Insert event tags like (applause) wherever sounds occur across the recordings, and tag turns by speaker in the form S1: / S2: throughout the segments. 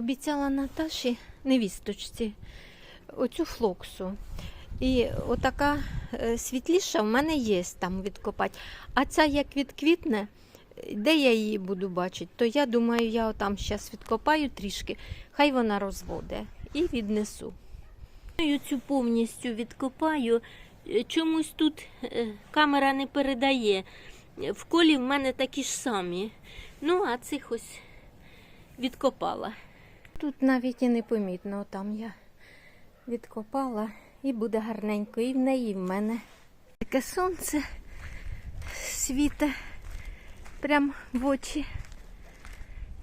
S1: обіцяла Наташі, невісточці, оцю флоксу. І отака е, світліша в мене є там відкопати. А ця як відквітне, де я її буду бачити, то я думаю, я отам зараз відкопаю трішки, хай вона розводе і віднесу. Я Цю повністю відкопаю. Е, Чомусь тут е, камера не передає. В колі в мене такі ж самі. Ну, а цих ось відкопала. Тут навіть і не помітно, там я відкопала і буде гарненько. І в неї, і в мене. Таке сонце світе прям в очі.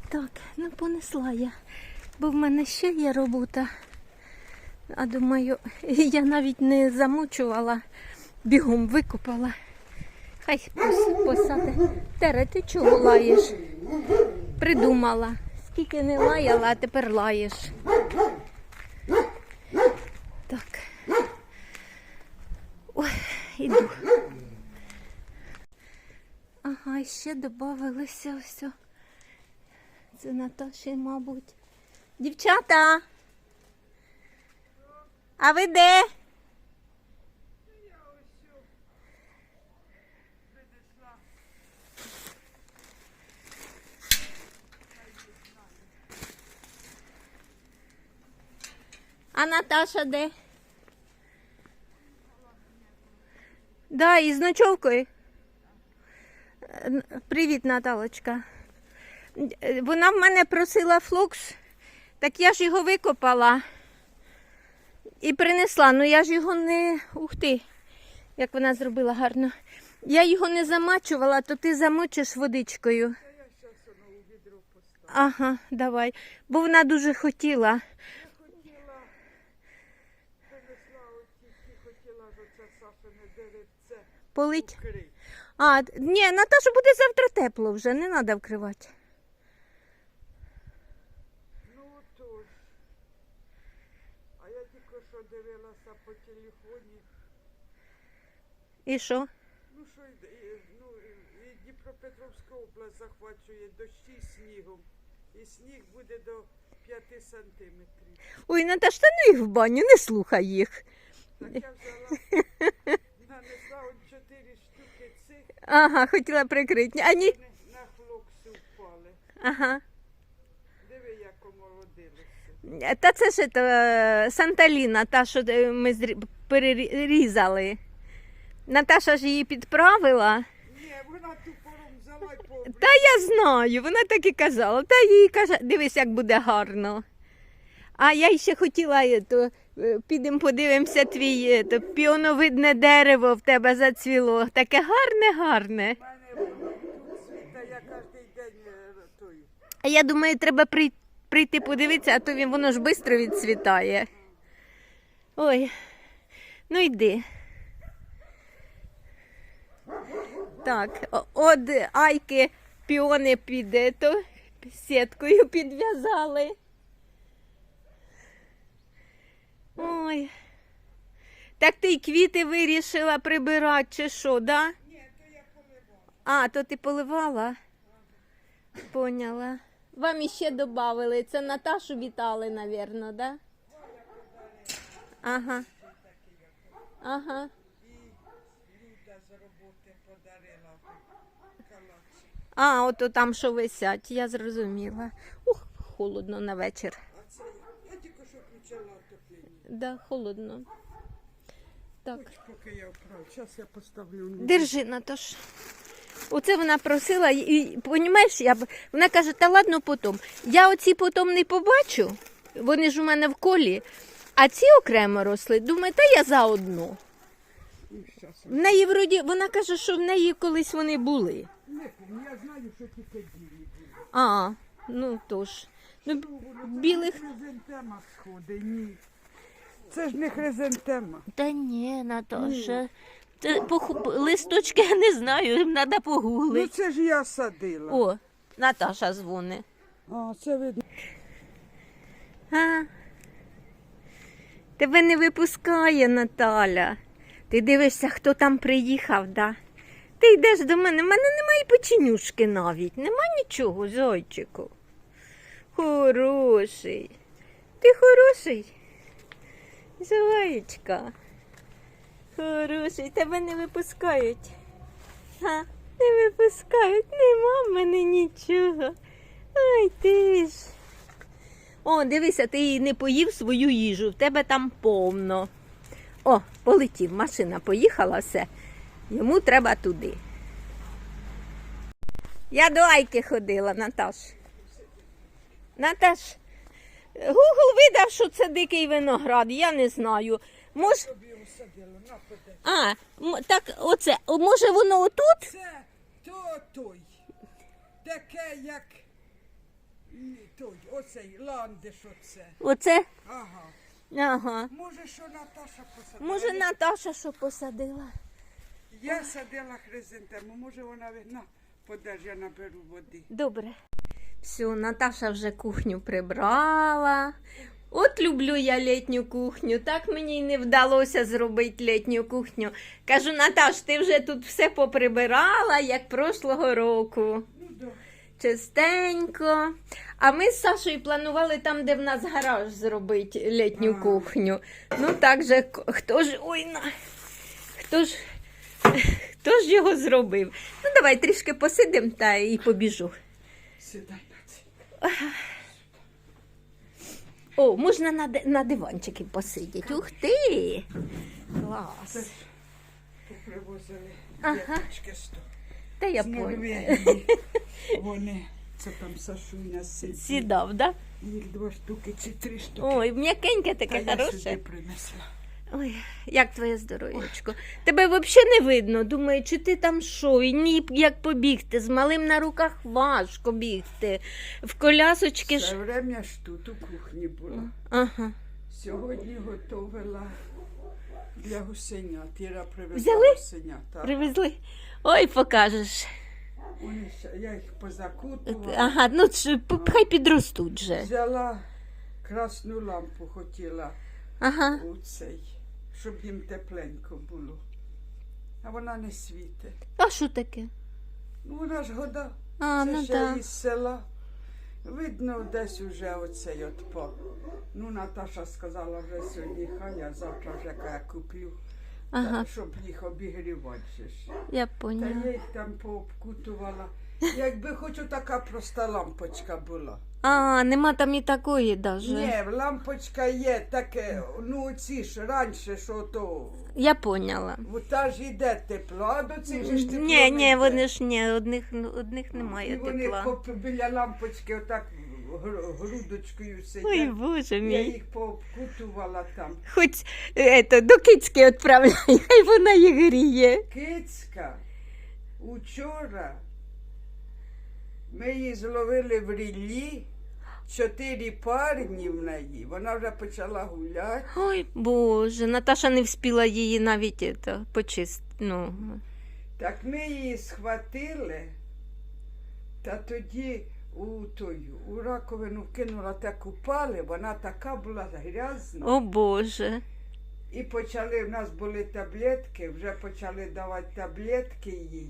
S1: Так, ну понесла я, бо в мене ще є робота. А думаю, (laughs) я навіть не замучувала, бігом викопала. Хай пос- посаде. Тере, ти чого лаєш? Придумала. Скільки не лаяла, а тепер лаєш. Так. Ой, іду. Ага, ще додавалися ось. Це Наташі, мабуть. Дівчата. А ви де? А Наташа де? Да, із ночовкою. Привіт, Наталочка. Вона в мене просила флокс, так я ж його викопала і принесла. Ну я ж його не. Ух ти, як вона зробила гарно. Я його не замачувала, то ти замочиш водичкою. Ага, давай. Бо вона дуже хотіла,
S2: принесла оті, ті хотіла, що це Сашине деревце
S1: Полить. А, ні, Наташа буде завтра тепло вже, не треба вкривати.
S2: Ну тож. А я тільки що дивилася по телефоні.
S1: І що?
S2: Ну що, ну, і Дніпропетровська область захвачує дощі снігом. І сніг буде до 5 сантиметрів.
S1: Ой, Наташ, та ну їх в баню, не слухай їх.
S2: Так я взяла, (laughs) нанесла от 4 штуки цих,
S1: Ага, хотіла прикрити. А ні.
S2: на хлопці впали.
S1: Ага.
S2: Диви, як омолодилися.
S1: Та це ж це, Санталіна, та, що е, ми зрі- перерізали. Наташа ж її підправила.
S2: Ні, вона тупором взяла по
S1: Та я знаю, вона так і казала. Та їй каже, дивись, як буде гарно. А я ще хотіла, е, то, е, підемо подивимося твій е, то, піоновидне дерево в тебе зацвіло. Таке гарне, гарне.
S2: Я кожен день е.
S1: А я думаю, треба при- прийти подивитися, а то він воно ж швидко відцвітає. Ой, ну йди. Так, от айки піони під е, то, сіткою підв'язали. Ой. Так ти й квіти вирішила прибирати, чи що, да?
S2: Ні, то я поливала.
S1: А, то ти поливала? Поняла. Вам іще додали. Це Наташу вітали, напевно, да? Ага. Ага.
S2: Люда з роботи подарила калач.
S1: А, ото там, що висять, я зрозуміла. Ух, холодно на вечір.
S2: А це я тільки що включила.
S1: Да, холодно. Так.
S2: Поки я вправ. Зараз я поставлю.
S1: Держи, Наташ. Оце вона просила, і, і понімаєш, я б- вона каже, та ладно потім. Я оці потім не побачу, вони ж у мене в колі, а ці окремо росли. Думаю, та я заодно.
S2: Щас.
S1: В неї вроді, вона каже, що в неї колись вони були.
S2: Не, я знаю, що тільки білі були.
S1: А, ну тож. Ну, білих.
S2: хризантема сходить, ні. Це ж не хризантема.
S1: Та ні, Наташа. Це листочки я не знаю, треба
S2: Ну
S1: погуглити.
S2: це ж я садила.
S1: О, Наташа дзвони.
S2: А, це видно.
S1: А? Тебе не випускає Наталя. Ти дивишся, хто там приїхав, да? Ти йдеш до мене, в мене немає печенюшки навіть, нема нічого, зайчику. Хороший. Ти хороший. Зоєчка. Хороший, тебе не випускають. Га, не випускають, нема в мене нічого. Ай ти ж. О, дивися, ти не поїв свою їжу, в тебе там повно. О, полетів, машина поїхала все. Йому треба туди. Я до Айки ходила, Наташ. Наташ, Гугл видав, що це дикий виноград, я не знаю. Мож... А, так оце, може воно отут?
S2: Це то той. Таке, як той, оцей ландиш оце.
S1: Оце?
S2: Ага.
S1: Ага.
S2: Може, що Наташа посадила?
S1: Може, Наташа що посадила?
S2: Я садила хризантему, може вона ви- на, подаж, я наберу води.
S1: Добре. Все, Наташа вже кухню прибрала. От люблю я літню кухню. Так мені й не вдалося зробити літню кухню. Кажу, Наташ, ти вже тут все поприбирала, як прошлого року. Чистенько. А ми з Сашою планували там, де в нас гараж зробити літню кухню. Ну так же, хто ж. Ой, на. Хто ж. (laughs) Хто ж його зробив? Ну, давай трішки посидимо та і побіжу.
S2: Сідай.
S1: О, можна на, на диванчики посидіти. Ух ти! Клас.
S2: попривозили
S1: Ага.
S2: сто.
S1: Та я поняла. (laughs)
S2: Вони, це там Сашуня сидить.
S1: Сідав, да?
S2: Їх два штуки чи три штуки.
S1: Ой, м'якеньке
S2: Та
S1: таке
S2: я сюди принесла.
S1: Ой, як твоє здоров'ячко? Тебе взагалі не видно. Думаю, чи ти там що? І ні, як побігти. З малим на руках важко бігти. В колясочки
S2: Все
S1: ж.
S2: время ж тут у кухні була.
S1: Ага.
S2: Сьогодні готувала для гусенят. Іра привезла
S1: Взяли?
S2: гусенят. так.
S1: Привезли. Ой, покажеш.
S2: Вони ще- я їх позакутувала.
S1: Ага, ну це п- хай підростуть же.
S2: Взяла красну лампу, хотіла
S1: Ага.
S2: у цей, щоб їм тепленько було. А вона не світить.
S1: А що таке?
S2: Ну вона ж года.
S1: А,
S2: Це
S1: ну
S2: ще
S1: так.
S2: із села. Видно, десь уже оцей от по. Ну, Наташа сказала вже сьогодні, хай я завтра вже каже, куплю,
S1: Ага,
S2: та, щоб їх обігрівати. же ж.
S1: я
S2: Та
S1: поняла.
S2: я їх там пообкутувала. Якби хоч така проста лампочка була.
S1: А, нема там і такої даже.
S2: Ні, лампочка є таке, ну ці ж раніше, що то.
S1: Я поняла.
S2: бо Та ж іде тепло, а до цих же ж тепло.
S1: Ні,
S2: не
S1: ні,
S2: йде.
S1: вони ж ні, одних, одних
S2: І
S1: немає
S2: вони
S1: тепла.
S2: поп- біля лампочки отак гру- грудочкою сидять.
S1: Ой, боже
S2: Я
S1: мій.
S2: їх пообкутувала там.
S1: Хоч ето, до кицьки відправляй, (laughs) хай вона їх гріє.
S2: Кицька учора ми її зловили в ріллі, чотири парні в неї. Вона вже почала гуляти.
S1: Ой, Боже, Наташа не вспіла її навіть ето, почистити. Ну.
S2: Так ми її схватили, та тоді у тою, у раковину кинула те купали, вона така була грязна.
S1: О Боже.
S2: І почали, в нас були таблетки, вже почали давати таблетки їй.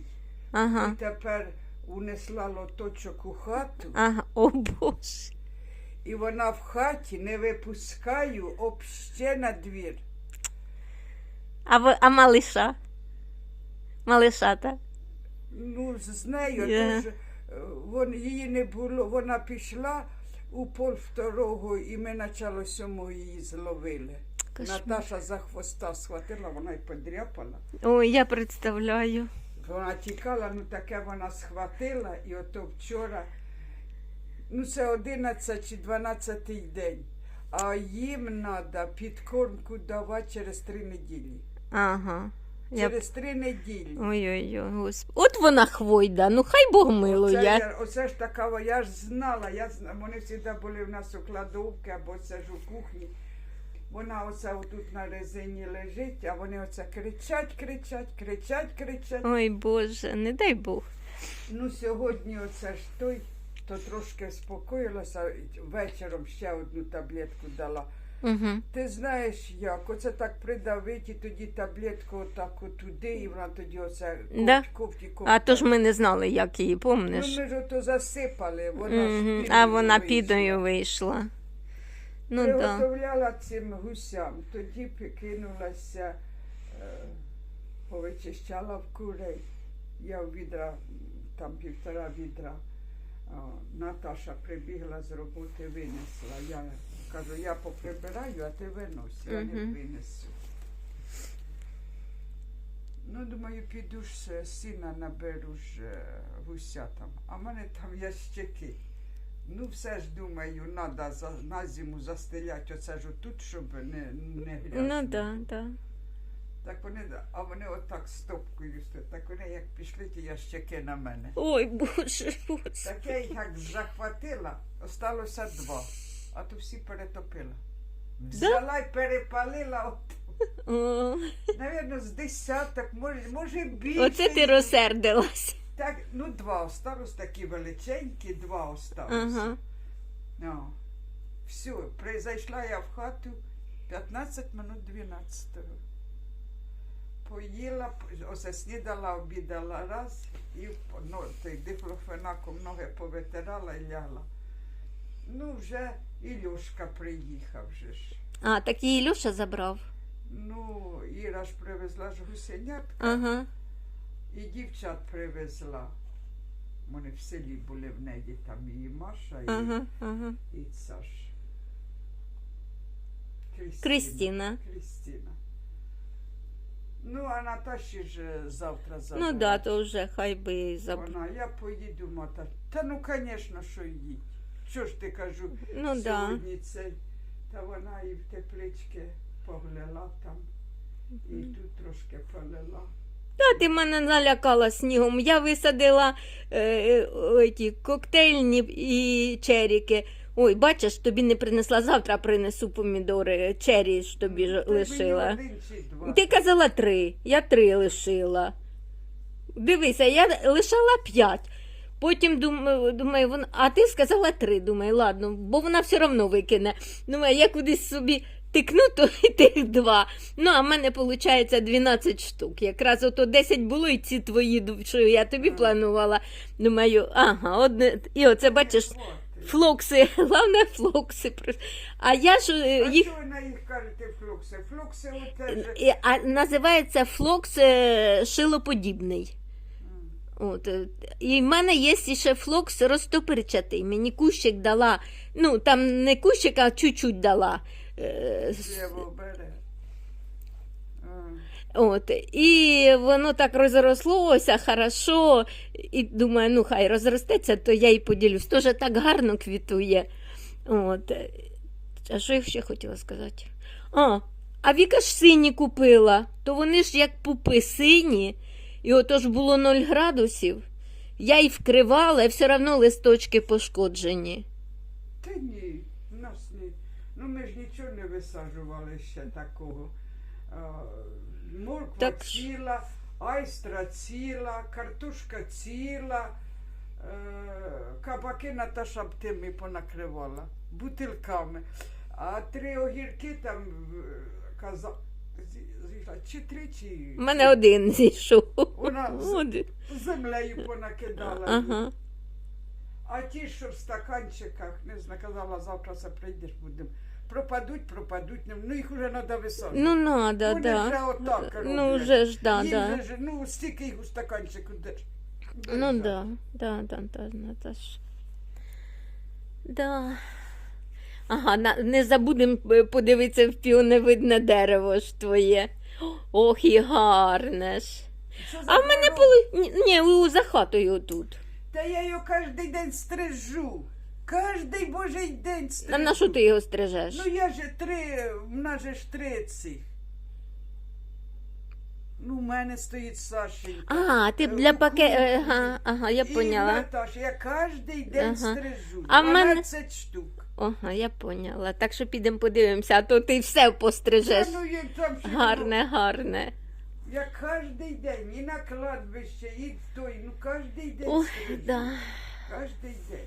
S1: Ага.
S2: І тепер унесла лоточок у хату,
S1: Ага, о Боже.
S2: і вона в хаті не випускаю об ще на двір.
S1: А, ви- а малиша? Малишата?
S2: Ну, з нею
S1: Є.
S2: дуже, е, вон, її не було, вона пішла у пол второго, і ми начало сьомого її зловили.
S1: Кошмар.
S2: Наташа за хвоста схватила, вона й подряпала.
S1: Ой, я представляю.
S2: Вона тікала, ну таке вона схватила, і ото вчора, ну це 11 чи 12 день. А їм треба підкормку давати через три неділі.
S1: Ага.
S2: Через три неділі.
S1: Ой-ой-ой, господи. От вона хвойда, ну хай Бог
S2: Оце,
S1: милує.
S2: я, оце ж така, я ж знала, я зна, вони завжди були в нас у кладовці або це ж у кухні. Вона оце отут на резині лежить, а вони оце кричать, кричать, кричать, кричать.
S1: Ой Боже, не дай Бог.
S2: Ну, сьогодні оце ж той, то трошки спокоїлася, вечором ще одну таблетку дала.
S1: Угу.
S2: Ти знаєш як? Оце так придавить і тоді таблетку отак туди, і вона тоді оце
S1: Да?
S2: ковті, ковті.
S1: А то ж ми не знали, як її,
S2: Ну,
S1: помниш?
S2: ми ж ото засипали, вона ж
S1: Мгм.
S2: підою
S1: А вона
S2: вийшла.
S1: підою вийшла. Ну так. Да.
S2: Цим гусям, тоді кинулася, е, повичищала в курей. Я в відра, там півтора відра. О, Наташа прибігла з роботи, винесла. Я кажу, я поприбираю, а ти винось, я не винесу. Ну, думаю, піду ж е, сіна наберу ж е, гусятам. А в мене там ящики. Ну, все ж думаю, треба за, на зиму застеляти оце ж отут, щоб не, не грязно.
S1: Ну да, да.
S2: Так вони, а вони отак стопкою стоять. Так вони як пішли ті ящики на мене.
S1: Ой, боже, боже.
S2: Так я їх як захватила, осталося два, а то всі перетопила. Взяла й перепалила, от,
S1: О,
S2: навірно, з десяток, може, може більше.
S1: Оце ти розсердилась.
S2: Так, ну два осталось, такі величенькі, два осталось.
S1: Ага.
S2: Ну, все, прийшла я в хату 15 минут 12. Поїла, оце снідала, обідала раз і ну, той диклофенаком ноги повитирала і лягла. Ну, вже Ілюшка приїхав же ж.
S1: А, так її Ілюша забрав.
S2: Ну, Іра ж привезла ж гусенятка
S1: Ага.
S2: І дівчат привезла. Вони в селі були в неї, там і Маша, і,
S1: Ага, ага.
S2: і Саш.
S1: Крістіна.
S2: Крістіна. Ну, а Наташі ж е, завтра
S1: Ну
S2: заберуть.
S1: да, то вже хай би забрав.
S2: Вона, я поїду, мата. Та ну, звісно, що їдь. Що ж ти кажу,
S1: Ну да.
S2: сьогодні цей. Та вона і в теплички поглила там, і тут трошки полила.
S1: Та ти мене налякала снігом. Я висадила е, е, ті коктейльні і черіки. Ой, бачиш, тобі не принесла. Завтра принесу помідори. Чері ж тобі ж лишила.
S2: один.
S1: Ти казала три, я три лишила. Дивися, я лишала п'ять. Потім думаю, думаю вона, а ти сказала три. Думаю, ладно, бо вона все одно викине. Думаю, я кудись собі тикну, то і тих два. Ну, а в мене виходить 12 штук. Якраз ото 10 було, і ці твої, що я тобі планувала. Думаю, ага, одне. І оце бачиш, флокси, (laughs) головне флокси. А я ж е,
S2: А
S1: їх.
S2: чого на їх кажете флукси? Флукси оте
S1: А називається флокс е, шилоподібний. От, е, і в мене є ще флокс розтопирчатий. Мені кущик дала. Ну, там не кущик, а чуть-чуть дала. От, і воно так розрослося хорошо. І думаю, ну хай розростеться, то я й поділюсь. Теж так гарно квітує. От. А що я ще хотіла сказати? А, а Віка ж сині купила, то вони ж як пупи сині, і ото ж було 0 градусів. Я й вкривала, і все одно листочки пошкоджені.
S2: Та ні. Ну ми ж нічого не висаджували ще такого. Морква
S1: Так
S2: ціла, айстра ціла, картошка ціла, е, кабаки Наташа б тими понакривала, бутилками. А три огірки там е, каза... зійшла, чи три, чи
S1: У мене один зійшов.
S2: Вона з- землею понакидала.
S1: Ага.
S2: А ті, що в стаканчиках, не знаю, казала, завтра це прийдеш, будемо. Пропадуть, пропадуть. Ну їх вже треба висадити.
S1: Ну, надо,
S2: Вони
S1: да.
S2: вже отак роблять.
S1: Ну, вже ж, да,
S2: Їм
S1: да.
S2: же ж, ну, стільки їх у стаканчику держ.
S1: Ну да, да, да, да, Наташ. Да. Ага, на, не забудемо е, подивитися в піоневидне дерево ж твоє. Ох, і гарне ж. А в мене були. Ні, ні, у- за хатою тут.
S2: Та я його кожен день стрижу. Кожний божий день стрижу.
S1: А на що ти його стрижеш?
S2: Ну я же три, в нас же ж три ці. Ну, в мене стоїть Сашенька.
S1: А, ти
S2: Е,
S1: для
S2: у
S1: паке. Ага, ага, я
S2: І. Наташа, я кожен день
S1: Ага.
S2: стрижу.
S1: А в мене-
S2: 12 штук.
S1: Ага, я поняла. Так що підемо подивимося, а то ти все пострижеш.
S2: Та ну, я там ще
S1: Гарне, гарне.
S2: Я кожен день, і на кладбище, і в той, ну кожен день
S1: Ой,
S2: стрижу.
S1: да.
S2: Кожен день.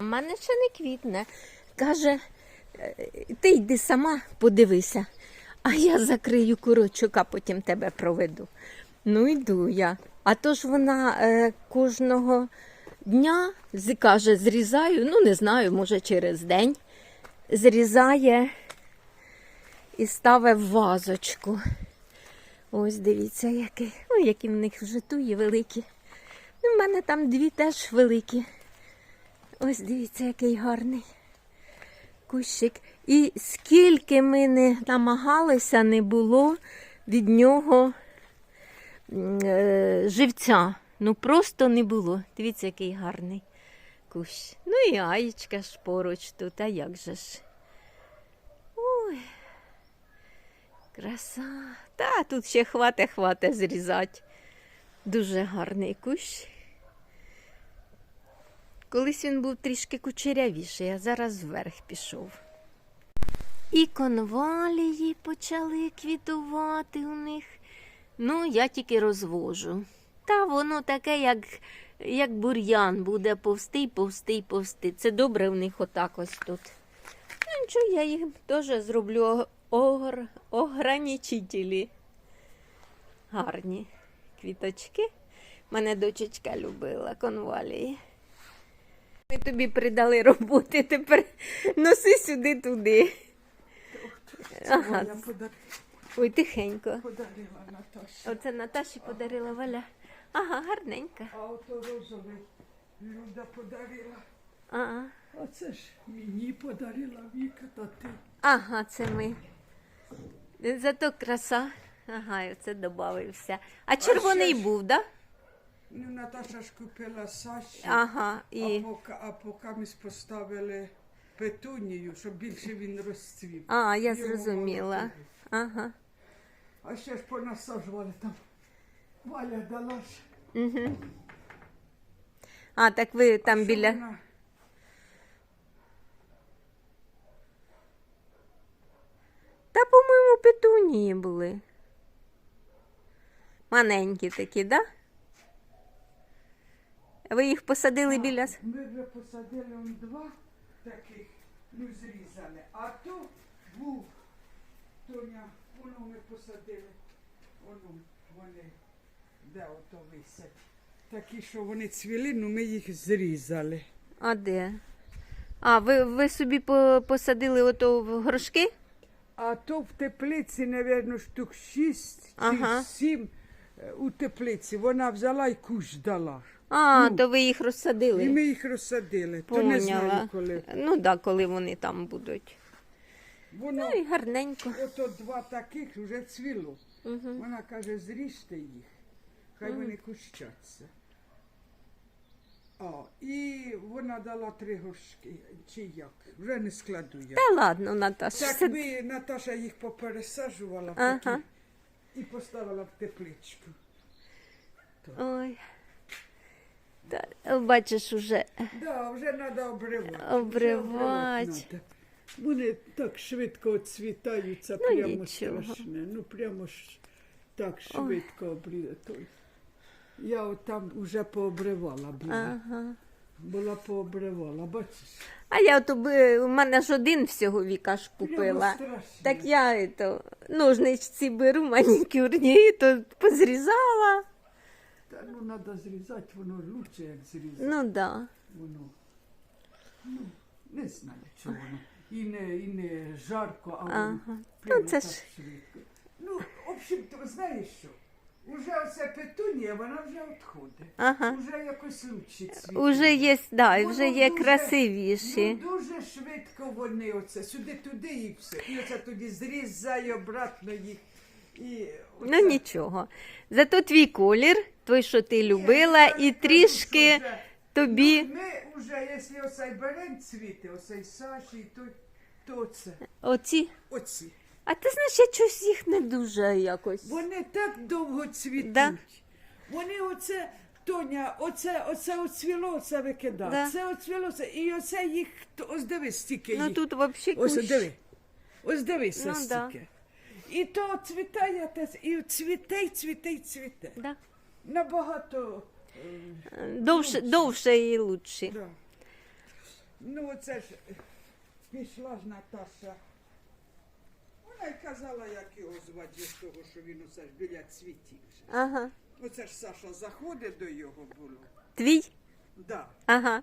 S1: У мене ще не квітне. Каже, Е, Ти йди сама, подивися, а я закрию курочок, а потім тебе проведу. Ну, йду я. А то ж вона е, кожного дня каже, зрізаю, ну не знаю, може через день, зрізає і ставить в вазочку. Ось дивіться, який. Ой, які в них вже туї великі. Ну, в мене там дві теж великі. Ось дивіться, який гарний кущик. І скільки ми не намагалися, не було від нього е, живця. Ну просто не було. Дивіться, який гарний кущ. Ну і аєчка ж поруч тут, а як же ж. Ой. Краса. Та тут ще хвате, хвате зрізати. Дуже гарний кущ. Колись він був трішки кучерявіший, а зараз вверх пішов. І конвалії почали квітувати у них. Ну, я тільки розвожу. Та воно таке, як, як бур'ян, буде повстий, повстий, повсти. Це добре в них отак ось тут. Ну, нічого, я їх теж зроблю огр... ограничителі. Гарні квіточки. Мене дочечка любила конвалії. Ми тобі придали роботи, тепер носи сюди туди. Ага. Ой, тихенько.
S2: подарила Наташі.
S1: Оце Наташі подарила Валя. Ага, гарненька.
S2: А ото розовий Люда подарила.
S1: Ага.
S2: А це ж мені подарила Віка та ти.
S1: Ага, це ми. Зато краса. Ага, і оце додався. А червоний
S2: ще ж-
S1: був, да?
S2: Ну, Наташа ж купила Саші,
S1: Ага,
S2: а, поки, а поки ми поставили петунію, щоб більше він розцвів.
S1: А, я зрозуміла. Ага.
S2: А ще ж понасаджували там. Валя дала ж.
S1: Угу. А, так ви там
S2: Що
S1: біля.
S2: вона-
S1: Та, по-моєму, петунії були. Маленькі такі, да? Ви їх посадили біля.
S2: Ми вже посадили он два таких, ну зрізали. А то був Тоня, воно ми посадили, воно вони, де ото висять. Такі, що вони цвіли, ну ми їх зрізали.
S1: А де? А, ви, ви собі посадили ото в горшки?
S2: А то в теплиці, напевно, штук шість
S1: Ага.
S2: чи сім е, у теплиці. Вона взяла і кущ дала.
S1: А,
S2: Ну.
S1: то ви їх розсадили.
S2: І ми їх розсадили. То не знаю коли.
S1: Ну так, да, коли вони там будуть.
S2: Воно
S1: Ну і гарненько.
S2: Ото два таких вже цвіло.
S1: Угу.
S2: Вона каже, зріжте їх, хай вони кущаться. О, і вона дала три горшки, чи як, вже не складу я.
S1: Та ладно, Наташа.
S2: Так би Наташа їх попересаджувала
S1: Ага.
S2: такі і поставила в тепличку.
S1: Ой. Та, бачиш, уже.
S2: Да, вже треба обривати. вже
S1: Обривати.
S2: надо. Вони так швидко цвітаються,
S1: Ну,
S2: прямо
S1: нічого.
S2: страшне. Ну прямо ж так швидко обрізати. Я от там вже пообривала була.
S1: Ага.
S2: Була пообривала, бачиш?
S1: А я ото би, у мене ж один всього віка ж купила. Так я ето, ножниці беру, манікюрні, то позрізала.
S2: Та ну треба зрізати, воно лучше, як зрізати.
S1: Ну да.
S2: Воно. Ну, не знаю, чого воно. І не, і не жарко, а воно
S1: Ага.
S2: прямо
S1: Ну, це
S2: так
S1: ж-
S2: швидко. Ну, в общем, то знаєш що? Уже оце петунія, вона вже відходить.
S1: Ага.
S2: Уже якось лучше цвіте.
S1: Уже є, да,
S2: Воно
S1: вже є
S2: дуже-
S1: красивіші.
S2: Ну, дуже швидко вони оце, сюди-туди і все. І оце тоді зрізай обратно їх. І
S1: Ну нічого. Зато твій колір, той, що ти любила,
S2: Я
S1: і трішки
S2: вже-
S1: тобі.
S2: Ну, ми вже, якщо оцей берем цвіти, оцей Саші, то, то це,
S1: Оці.
S2: оці.
S1: А ти знаєш, я щось їх не дуже якось.
S2: Вони так довго цвітуть.
S1: Да.
S2: Вони оце, Тоня, оце, оце оцвіло, оце викидав.
S1: Да.
S2: Це оцвіло, це, і оце їх, ось дивись, стільки
S1: Ну тут взагалі
S2: Ось
S1: кущ.
S2: диви. Ось дивися
S1: Ну, да.
S2: стільки. І то цвітає, те- і цвіте, й цвіте, й цвіте.
S1: Да.
S2: Набагато. е,
S1: Довше, довше і лучше.
S2: Да. Ну, оце ж. пішла ж Наташа. Й казала, як його звати з того, що він оце ж біля цвітів. же.
S1: Ага.
S2: Оце ж Саша заходить до його було.
S1: Твій?
S2: Да.
S1: Ага.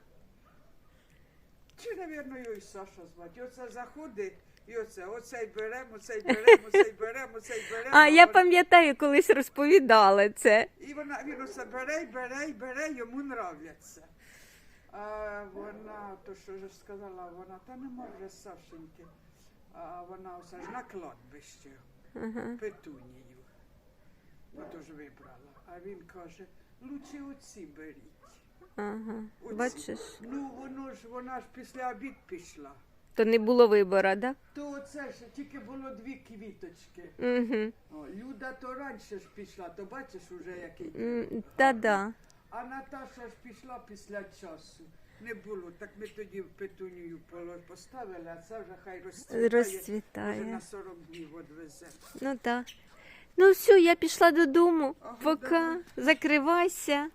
S2: Чи, навірно, його і Саша звати. Оце заходить і оце, оцей беремо, оцей беремо, оцей беремо, оцей беремо.
S1: А я
S2: вона-
S1: пам'ятаю, колись розповідали це.
S2: І вона, він оце бере, й бере, й бере, йому нравляться. А вона, то що ж сказала, вона, та нема вже Сашеньки. А вона оце ж на кладбище,
S1: Ага.
S2: петунію. Отож вибрала. А він каже, лучше оці беріть.
S1: Ага.
S2: Оці.
S1: Бачиш,
S2: Ну, воно ж, вона ж після обід пішла.
S1: то не було вибору, да?
S2: То оце ж тільки було дві квіточки.
S1: Угу.
S2: О, Люда то раніше ж пішла, то бачиш уже який.
S1: Та-да.
S2: А Наташа ж пішла після часу. Не було, так ми тоді в петунію поставили, а це вже хай розцвітає.
S1: Розцвітає.
S2: Може на 40 днів відвезе.
S1: Ну так. Ну все, я пішла додому.
S2: Ага,
S1: Пока.
S2: давай.
S1: Закривайся.